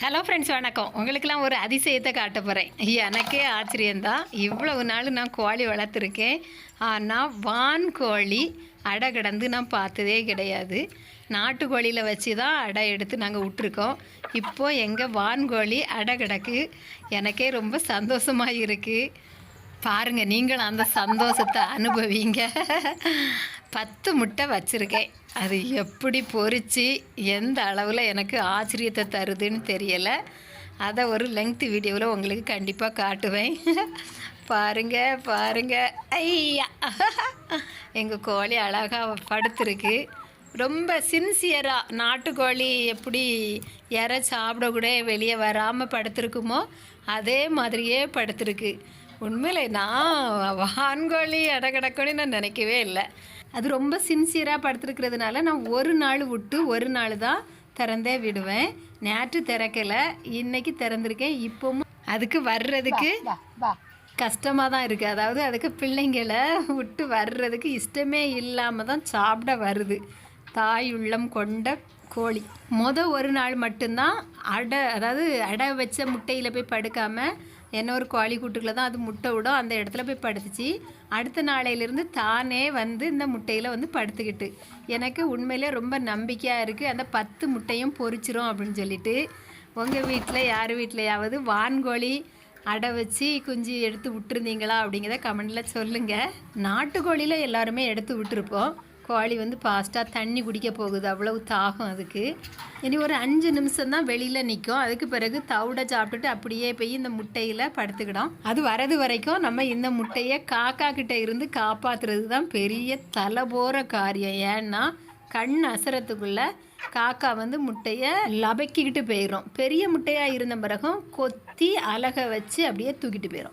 Hello friends வணக்கம். உங்களுக்கெல்லாம் ஒரு அதிசயத்தை காட்ட போகிறேன் எனக்கே ஆச்சரியந்தான் இவ்வளவு நாள் நான் கோழி வளர்த்துருக்கேன். ஆனால் வான் கோழி அடை கிடந்து நான் பார்த்ததே கிடையாது. நாட்டுக்கோழியில் வச்சு தான் அடை எடுத்து நாங்கள் விட்டுருக்கோம். இப்போ எங்கள் வான்கோழி அடை கிடக்கு. எனக்கே ரொம்ப சந்தோஷமாக இருக்குது பாருங்கள் நீங்களும் அந்த சந்தோஷத்தை அனுபவிங்க. பத்து முட்டை வச்சுருக்கேன். அது எப்படி பொறிச்சு எந்த அளவில் எனக்கு ஆச்சரியத்தை தருதுன்னு தெரியலை. அதை ஒரு லெங்க்த் வீடியோவில் உங்களுக்கு கண்டிப்பாக காட்டுவேன். பாருங்க பாருங்க. ஐயா. எங்கள் கோழி அழகாக படுத்துருக்கு. ரொம்ப சின்சியராக நாட்டுக்கோழி எப்படி இற சாப்பிட கூட வெளியே வராமல் படுத்துருக்குமோ அதே மாதிரியே படுத்துருக்கு. உண்மையிலே நான் வான்கோழி அடை கிடக்குன்னு நான் நினைக்கவே இல்லை. அது ரொம்ப சின்சியராக படுத்துருக்கிறதுனால நான் ஒரு நாள் விட்டு ஒரு நாள் தான் திறந்தே விடுவேன். நேற்று திறக்கலை இன்னைக்கு திறந்திருக்கேன் இப்போவும். அதுக்கு வர்றதுக்கு கஷ்டமாக தான் இருக்குது அதாவது அதுக்கு பிள்ளைங்களை விட்டு வர்றதுக்கு இஷ்டமே இல்லாமல் தான் சாப்பிட வருது. தாய் உள்ளம் கொண்ட கோழி. மொதல் ஒரு நாள் மட்டும்தான் அடை அதாவது அடை வச்ச முட்டையில் போய் படுக்காமல் என்ன ஒரு கோழி கூட்டுக்குள்ள தான் அது முட்டை விடும் அந்த இடத்துல போய் படுத்துச்சு. அடுத்த நாளையிலேருந்து தானே வந்து இந்த முட்டையில் வந்து படுத்துக்கிட்டு. எனக்கு உண்மையிலே ரொம்ப நம்பிக்கையாக இருக்குது அந்த பத்து முட்டையும் பொறிச்சிரும் அப்படின்னு சொல்லிட்டு. உங்கள் வீட்டில் யார் வீட்லையாவது வான்கோழி அடை வச்சு குஞ்சு எடுத்து விட்டுருந்தீங்களா அப்படிங்கிறத கமெண்டில் சொல்லுங்கள் நாட்டுக்கோழியில் எல்லாருமே எடுத்து விட்டுருப்போம். கோழி வந்து ஃபாஸ்ட்டாக தண்ணி குடிக்க போகுது. அவ்வளவு தாகம் அதுக்கு. இனி ஒரு அஞ்சு நிமிஷம் தான் வெளியில் நிற்கும் அதுக்கு பிறகு தவிடை சாப்பிட்டுட்டு அப்படியே போய் இந்த முட்டையில் படுத்துக்கிடும். அது வரது வரைக்கும் நம்ம இந்த முட்டையை காக்கா கிட்டே இருந்து காப்பாற்றுறது தான் பெரிய தலை போகிற காரியம். ஏன்னா கண் அசரத்துக்குள்ள காக்கா வந்து முட்டையை லபக்கிக்கிட்டு போயிடும் பெரிய முட்டையாக இருந்த பிறகும் கொத்தி அலக வச்சு அப்படியே தூக்கிட்டு போயிடும்